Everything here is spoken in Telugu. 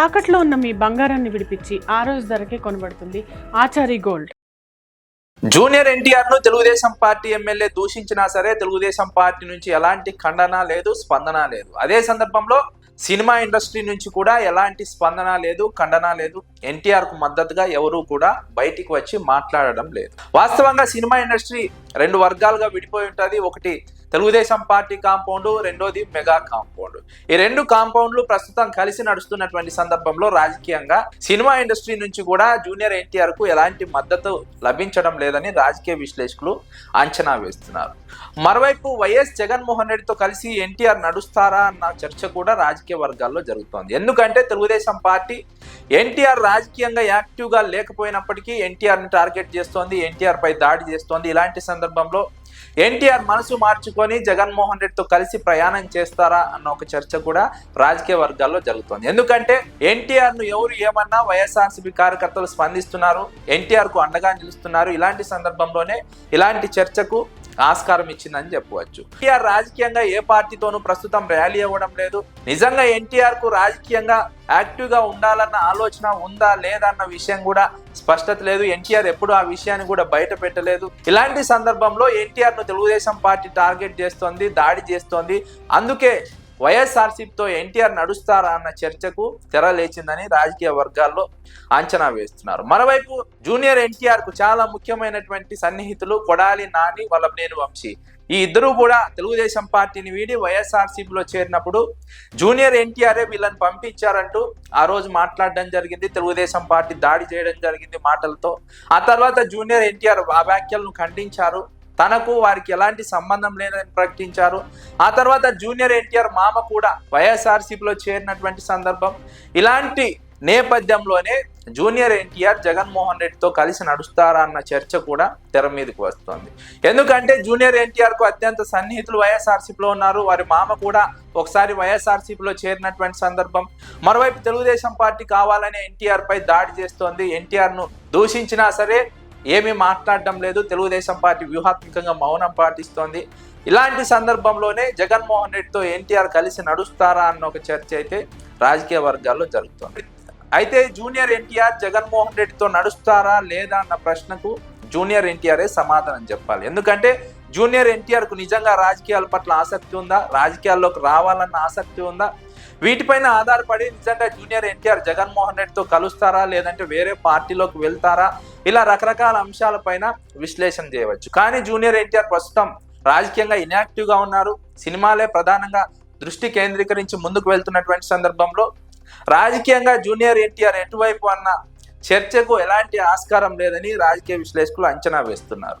తాకట్లో ఉన్న మీ బంగారాన్ని విడిపించి ఆ రోజు ధరకే కొనబడుతుంది Achari gold. Junior ఎన్టీఆర్ను Telugu Desam party MLA దూషించినా సరే తెలుగుదేశం పార్టీ నుంచి ఎలాంటి ఖండన లేదు స్పందన లేదు. అదే సందర్భంలో సినిమా ఇండస్ట్రీ నుంచి కూడా ఎలాంటి స్పందన లేదు ఖండన లేదు. ఎన్టీఆర్కు మద్దతుగా ఎవరూ కూడా బయటికి వచ్చి మాట్లాడడం లేదు. వాస్తవంగా సినిమా ఇండస్ట్రీ రెండు వర్గాలుగా విడిపోయి ఉంటుంది. ఒకటి తెలుగుదేశం పార్టీ కాంపౌండ్ రెండోది మెగా కాంపౌండ్. ఈ రెండు కాంపౌండ్లు ప్రస్తుతం కలిసి నడుస్తున్నటువంటి సందర్భంలో రాజకీయంగా సినిమా ఇండస్ట్రీ నుంచి కూడా జూనియర్ ఎన్టీఆర్కు ఎలాంటి మద్దతు లభించడం లేదని రాజకీయ విశ్లేషకులు అంచనా వేస్తున్నారు. మరోవైపు వైఎస్ జగన్మోహన్ రెడ్డితో కలిసి ఎన్టీఆర్ నడుస్తారా అన్న చర్చ కూడా రాజకీయ వర్గాల్లో జరుగుతోంది. ఎందుకంటే తెలుగుదేశం పార్టీ ఎన్టీఆర్ రాజకీయంగా యాక్టివ్గా లేకపోయినప్పటికీ ఎన్టీఆర్ని టార్గెట్ చేస్తోంది ఎన్టీఆర్ పై దాడి చేస్తోంది. ఇలాంటి సందర్భంలో ఎన్టీఆర్ మనసు మార్చుకొని జగన్మోహన్ రెడ్డితో కలిసి ప్రయాణం చేస్తారా అన్న ఒక చర్చ కూడా రాజకీయ వర్గాల్లో జరుగుతోంది. ఎందుకంటే ఎన్టీఆర్ను ఎవరు ఏమన్నా వైఎస్ఆర్సీపీ కార్యకర్తలు స్పందిస్తున్నారు ఎన్టీఆర్కు అండగా నిలుస్తున్నారు. ఇలాంటి సందర్భంలోనే ఇలాంటి చర్చకు ఆస్కారం ఇచ్చిందని చెప్పవచ్చు. ఎన్టీఆర్ రాజకీయంగా ఏ పార్టీతోనూ ప్రస్తుతం ర్యాలీ అవ్వడం లేదు. నిజంగా ఎన్టీఆర్కు రాజకీయంగా యాక్టివ్గా ఉండాలన్న ఆలోచన ఉందా లేదా అన్న విషయం కూడా స్పష్టత లేదు. ఎన్టీఆర్ ఎప్పుడు ఆ విషయాన్ని కూడా బయట పెట్టలేదు. ఇలాంటి సందర్భంలో ఎన్టీఆర్ను తెలుగుదేశం పార్టీ టార్గెట్ చేస్తోంది దాడి చేస్తోంది. అందుకే వైఎస్ఆర్సీపీతో ఎన్టీఆర్ నడుస్తారా అన్న చర్చకు తెర లేచిందని రాజకీయ వర్గాల్లో అంచనా వేస్తున్నారు. మరోవైపు జూనియర్ ఎన్టీఆర్కు చాలా ముఖ్యమైనటువంటి సన్నిహితులు కొడాలి నాని వల్లభనేని వంశీ. ఈ ఇద్దరు కూడా తెలుగుదేశం పార్టీని వీడి వైఎస్ఆర్సీపీలో చేరినప్పుడు జూనియర్ ఎన్టీఆర్ఏ వీళ్ళని పంపించారంటూ ఆ రోజు మాట్లాడడం జరిగింది. తెలుగుదేశం పార్టీ దాడి చేయడం జరిగింది మాటలతో. ఆ తర్వాత జూనియర్ ఎన్టీఆర్ ఆ వ్యాఖ్యలను ఖండించారు. తనకు వారికి ఎలాంటి సంబంధం లేదని ప్రకటించారు. ఆ తర్వాత జూనియర్ ఎన్టీఆర్ మామ కూడా వైఎస్ఆర్సీపీలో చేరినటువంటి సందర్భం. ఇలాంటి నేపథ్యంలోనే జూనియర్ ఎన్టీఆర్ జగన్మోహన్ రెడ్డితో కలిసి నడుస్తారా అన్న చర్చ కూడా తెర మీదకి వస్తుంది. ఎందుకంటే జూనియర్ ఎన్టీఆర్కు అత్యంత సన్నిహితులు వైఎస్ఆర్సీపీలో ఉన్నారు. వారి మామ కూడా ఒకసారి వైఎస్ఆర్సీపీలో చేరినటువంటి సందర్భం. మరోవైపు తెలుగుదేశం పార్టీ కావాలని ఎన్టీఆర్ పై దాడి చేస్తోంది. ఎన్టీఆర్ను దూషించినా సరే ఏమీ మాట్లాడడం లేదు. తెలుగుదేశం పార్టీ వ్యూహాత్మకంగా మౌనం పాటిస్తోంది. ఇలాంటి సందర్భంలోనే జగన్మోహన్ రెడ్డితో ఎన్టీఆర్ కలిసి నడుస్తారా అన్న ఒక చర్చ అయితే రాజకీయ వర్గాల్లో జరుగుతోంది. అయితే జూనియర్ ఎన్టీఆర్ జగన్మోహన్ రెడ్డితో నడుస్తారా లేదా అన్న ప్రశ్నకు జూనియర్ ఎన్టీఆరే సమాధానం చెప్పాలి. ఎందుకంటే జూనియర్ ఎన్టీఆర్కు నిజంగా రాజకీయాల పట్ల ఆసక్తి ఉందా? రాజకీయాల్లోకి రావాలన్న ఆసక్తి ఉందా? వీటిపైన ఆధారపడి నిజంగా జూనియర్ ఎన్టీఆర్ జగన్మోహన్ రెడ్డితో కలుస్తారా లేదంటే వేరే పార్టీలోకి వెళ్తారా? ఇలా రకరకాల అంశాలపైన విశ్లేషణ చేయవచ్చు. కానీ జూనియర్ ఎన్టీఆర్ ప్రస్తుతం రాజకీయంగా ఇన్యాక్టివ్గా ఉన్నారు. సినిమాలే ప్రధానంగా దృష్టి కేంద్రీకరించి ముందుకు వెళ్తున్నటువంటి సందర్భంలో రాజకీయంగా జూనియర్ ఎన్టీఆర్ ఎటువైపు అన్న చర్చకు ఎలాంటి ఆస్కారం లేదని రాజకీయ విశ్లేషకులు అంచనా వేస్తున్నారు.